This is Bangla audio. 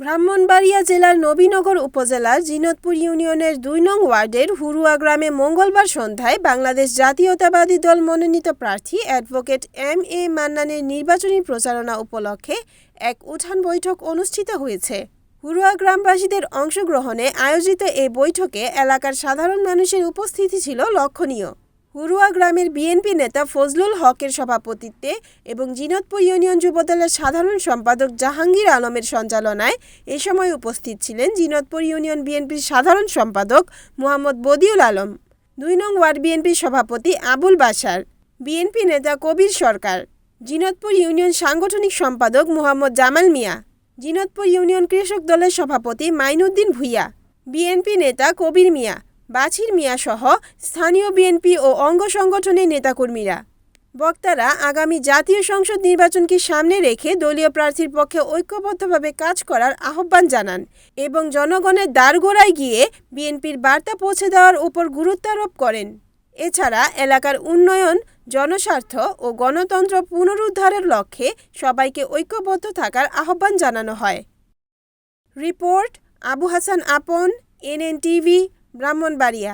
ব্রাহ্মণবাড়িয়া জেলার নবীনগর উপজেলার জিনতপুর ইউনিয়নের দুই নং ওয়ার্ডের হুরুয়া গ্রামে মঙ্গলবার সন্ধ্যায় বাংলাদেশ জাতীয়তাবাদী দল মনোনীত প্রার্থী অ্যাডভোকেট এম এ মান্নানের নির্বাচনী প্রচারণা উপলক্ষে এক উঠান বৈঠক অনুষ্ঠিত হয়েছে। হুরুয়া গ্রামবাসীদের অংশগ্রহণে আয়োজিত এই বৈঠকে এলাকার সাধারণ মানুষের উপস্থিতি ছিল লক্ষণীয়। হুরুয়া গ্রামের বিএনপি নেতা ফজলুল হকের সভাপতিত্বে এবং জিনতপুর ইউনিয়ন যুবদলের সাধারণ সম্পাদক জাহাঙ্গীর আলমের সঞ্চালনায় এ সময় উপস্থিত ছিলেন জিনতপুর ইউনিয়ন বিএনপির সাধারণ সম্পাদক মোহাম্মদ বদিউল আলম, দুই নং ওয়ার্ড বিএনপির সভাপতি আবুল বাশার, বিএনপি নেতা কবির সরকার জিনতপুর ইউনিয়ন সাংগঠনিক সম্পাদক মোহাম্মদ জামাল মিয়া জিনতপুর ইউনিয়ন কৃষক দলের সভাপতি মাইনুদ্দিন ভুইয়া, বিএনপি নেতা কবির মিয়া বাছির মিয়া সহ স্থানীয় বিএনপি ও অঙ্গ সংগঠনের নেতাকর্মীরা। বক্তারা আগামী জাতীয় সংসদ নির্বাচনকে সামনে রেখে দলীয় প্রার্থীর পক্ষে ঐক্যবদ্ধভাবে কাজ করার আহ্বান জানান এবং জনগণের দ্বারগোড়ায় গিয়ে বিএনপির বার্তা পৌঁছে দেওয়ার উপর গুরুত্বারোপ করেন। এছাড়া এলাকার উন্নয়ন, জনস্বার্থ ও গণতন্ত্র পুনরুদ্ধারের লক্ষ্যে সবাইকে ঐক্যবদ্ধ থাকার আহ্বান জানানো হয়। রিপোর্ট আবু হাসান আপন, এনএন টিভি ব্রাহ্মণবাড়িয়া।